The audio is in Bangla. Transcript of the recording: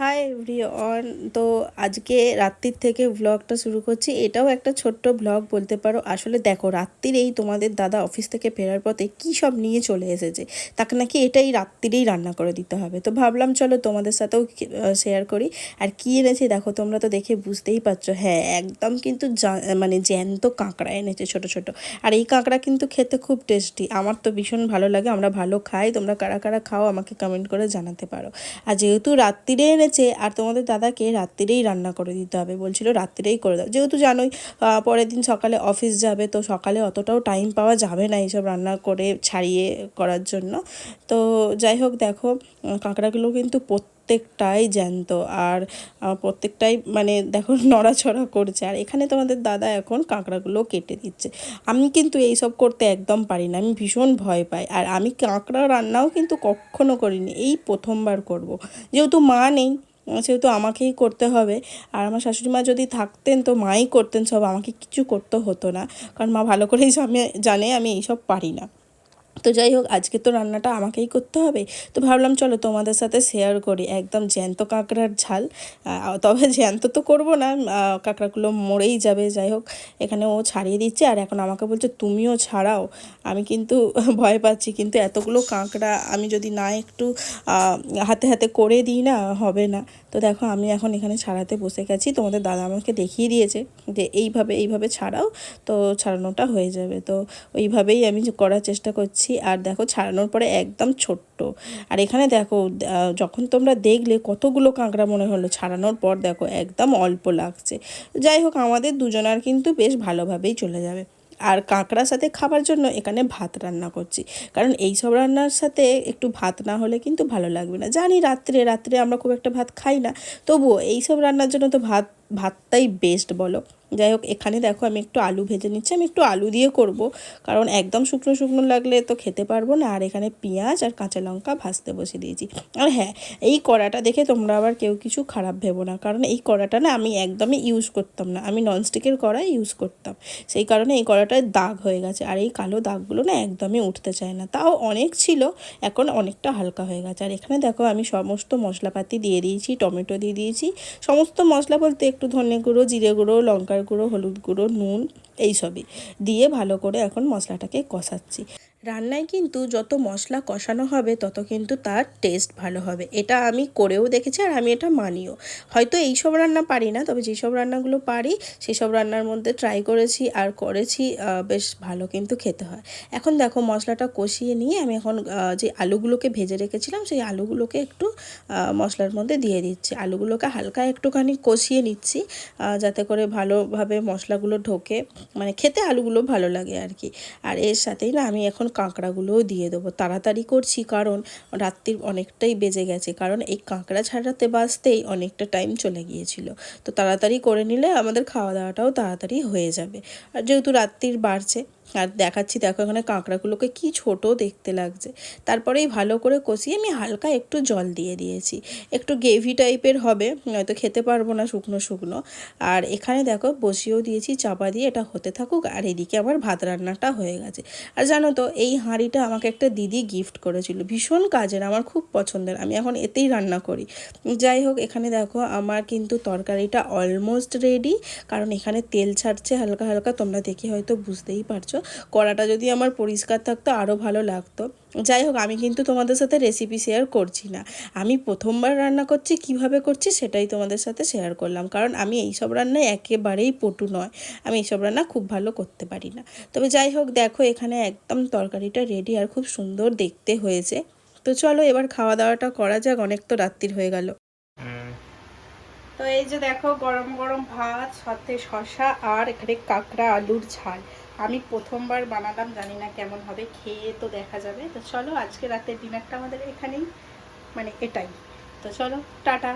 হাই এভরিওয়ান তো আজকে রাত্রির থেকে ব্লগটা শুরু করছি। এটাও একটা ছোট্ট ব্লগ বলতে পারো। আসলে দেখো, রাত্রির এই তোমাদের দাদা অফিস থেকে ফেরার পথে কী সব নিয়ে চলে এসেছে, তাকে নাকি এটাই রাত্রিরেই রান্না করে দিতে হবে। তো ভাবলাম চলো তোমাদের সাথেও শেয়ার করি। আর কী এনেছে দেখো, তোমরা তো দেখে বুঝতেই পারছ। হ্যাঁ একদম কিন্তু মানে জ্যান্ত কাঁকড়া এনেছে ছোট ছোট। আর এই কাঁকড়া কিন্তু খেতে খুব টেস্টি আমার তো ভীষণ ভালো লাগে। আমরা ভালো খাই। তোমরা কারা কারা খাও আমাকে কমেন্ট করে জানাতে পারো। আর যেহেতু রাত্রিরে এনেছে আর তোমাদের দাদাকে রাত্রিরেই রান্না করে দিতে হবে। বলছিল রাত্রিরেই করে দাও। যেহেতু জানোই পরের দিন সকালে অফিস যাবে, তো সকালে অতটাও টাইম পাওয়া যাবে না এইসব রান্না করে ছাড়িয়ে করার জন্য। তো যাই হোক দেখো কাঁকড়াগুলো কিন্তু প্রত্যেকটাই জ্যান্ত আর প্রত্যেকটাই মানে দেখো নড়াচড়া করছে। আর এখানে তোমাদের দাদা এখন কাঁকড়াগুলো কেটে দিচ্ছে। আমি কিন্তু এইসব করতে একদম পারি না, আমি ভীষণ ভয় পাই। আর আমি কাঁকড়া রান্নাও কিন্তু কখনো করিনি, এই প্রথমবার করব। যেহেতু মা নেই, সেহেতু আমাকেই করতে হবে। আর আমার শাশুড়ি মা যদি থাকতেন, তো মাই করতেন সব, আমাকে কিছু করতে হতো না। কারণ মা ভালো করেই জানে- জানে আমি এইসব পারি না। তো যাই হোক, আজকে তো রান্নাটা আমাকেই করতে হবে। তো ভাবলাম চলো তোমাদের সাথে শেয়ার করি। একদম জ্যান্ত কাঁকড়ার ঝাল। তবে জ্যান্ত তো করব না। কাঁকড়াগুলো মরেই যাবে, যাই হোক। এখানে ও ছাড়িয়ে দিচ্ছে আর এখন আমাকে বলছে, তুমিও ছাড়াও। আমি কিন্তু ভয় পাচ্ছি। কিন্তু এতগুলো কাঁকড়া আমি যদি না একটু হাতে হাতে করে দিই না, হবে না। তো দেখো, আমি এখন এখানে ছাড়াতে বসে গেছি। তোমাদের দাদা আমাকে দেখিয়ে দিয়েছে যে, এইভাবে এইভাবে ছাড়াও। তো ছাড়ানোটা হয়ে যাবে। তো ওইভাবেই আমি করার চেষ্টা করছি। আর দেখো ছাড়ানোর পরে একদম ছোট্ট। আর এখানে দেখো যখন তোমরা দেখলে কতগুলো কাঁকড়া মনে হলো, ছাড়ানোর পর দেখো একদম অল্প লাগছে। যাই হোক, আমাদের দুজনার কিন্তু বেশ ভালোভাবেই চলে যাবে। আর কাঁকড়ার সাথে খাবার জন্য এখানে ভাত রান্না করছি। কারণ এই সব রান্নার সাথে একটু ভাত না হলে কিন্তু ভালো লাগবে না। জানি রাত্রে রাত্রে আমরা খুব একটা ভাত খাই না, তবুও এই সব রান্নার জন্য তো ভাত, ভাতটাই বেস্ট বলো। যাই হোক, এখানে দেখো আমি একটু আলু ভেজে নিচ্ছি। আমি একটু আলু দিয়ে করব, কারণ একদম শুকনো শুকনো লাগলে তো খেতে পারব না। আর এখানে পেঁয়াজ আর কাঁচা লঙ্কা ভাজতে বসে দিয়েছি। আর হ্যাঁ এই কড়াটা দেখে তোমরা আবার কেউ কিছু খারাপ ভেবো না, কারণ এই কড়াটা না আমি একদমই ইউজ করতাম না। আমি ননস্টিকের কড়াই ইউজ করতাম। সেই কারণে এই কড়াটায় দাগ হয়ে গেছে। আর এই কালো দাগগুলো না একদমই উঠতে চায় না। তাও অনেক ছিল, এখন অনেকটা হালকা হয়ে গেছে। আর এখানে দেখো আমি সমস্ত মশলাপাতি দিয়ে দিয়েছি, টমেটো দিয়ে দিয়েছি। সমস্ত মশলা বলতে একটু ধনে গুঁড়ো, জিরে গুঁড়ো, লঙ্কার গুঁড়ো হলুদ গুঁড়ো নুন এইসবই দিয়ে ভালো করে এখন মশলাটাকে কষাচ্ছি। রান্নায় কিন্তু যত মশলা কষানো হবে, তত কিন্তু তার টেস্ট ভালো হবে। এটা আমি করেও দেখেছি আর আমি এটা মানিও। হয়তো এই সব রান্না পারি না, তবে যেসব রান্নাগুলো পারি সেই সব রান্নার মধ্যে ট্রাই করেছি আর করেছি বেশ ভালো কিন্তু খেতে হয়। এখন দেখো মশলাটা কষিয়ে নিয়ে আমি এখন যে আলুগুলোকে ভেজে রেখেছিলাম, সেই আলুগুলোকে একটু মশলার মধ্যে দিয়ে দিচ্ছি। আলুগুলোকে হালকা একটুখানি কষিয়ে নিচ্ছি যাতে করে ভালোভাবে মশলাগুলো ঢোকে। মানে খেতে আলুগুলো ভালো লাগে আর কি। আর এর সাথেই না আমি এখন কাঁকড়াগুলোও দিয়ে দেবো। তাড়াতাড়ি করছি কারণ রাত্রির অনেকটাই বেজে গেছে, কারণ এই কাঁকড়া ছাড়াতে বাঁচতেই অনেকটা টাইম চলে গিয়েছিল। তো তাড়াতাড়ি করে নিলে আমাদের খাওয়া দাওয়াটাও তাড়াতাড়ি হয়ে যাবে। আর যেহেতু রাত্রির বাড়ছে আর দেখাচ্ছি, দেখো এখানে কাঁকড়াগুলোকে কি ছোট দেখতে লাগছে। তারপরেই ভালো করে কষিয়ে আমি হালকা একটু জল দিয়ে দিয়েছি। একটু গ্রেভি টাইপের হবে নয়তো খেতে পারব না শুকনো শুকনো। আর এখানে দেখো বসিয়েও দিয়েছি চাপা দিয়ে, এটা হতে থাকুক। আর এদিকে আমার ভাত রান্নাটা হয়ে গেছে। আর জানো তো, এই হাঁড়িটা আমাকে একটা দিদি গিফট করেছিল। ভীষণ কাজের, আমার খুব পছন্দের। আমি এখন এতেই রান্না করি। যাই হোক, এখানে দেখো আমার কিন্তু তরকারিটা অলমোস্ট রেডি কারণ এখানে তেল ছাড়ছে হালকা হালকা, তোমরা দেখে হয়তো বুঝতেই পারছ। কড়াটা যদি আমার পরিষ্কার থাকতো আরও ভালো লাগতো। যাই হোক, আমি কিন্তু তোমাদের সাথে রেসিপি শেয়ার করছি না। আমি প্রথমবার রান্না করছি, কীভাবে করছি সেটাই তোমাদের সাথে শেয়ার করলাম। কারণ আমি এইসব রান্নায় একেবারেই পটু নয়। আমি এইসব রান্না খুব ভালো করতে পারি না। তবে যাই হোক, দেখো এখানে একদম তরকারিটা রেডি আর খুব সুন্দর দেখতে হয়েছে। তো চলো এবার খাওয়া দাওয়াটা করা যাক, অনেক তো রাত্রির হয়ে গেল। তো এই যে দেখো, গরম গরম ভাত, সাথে শশা আর এখানে কাঁকড়া আলুর ঝাল। আমি প্রথমবার বানালাম, জানি না কেমন হবে, খেয়ে তো দেখা যাবে। তো চলো, আজকে রাতের ডিনারটা আমাদের এখানেই মানে এটাই। তো চলো, টাটা।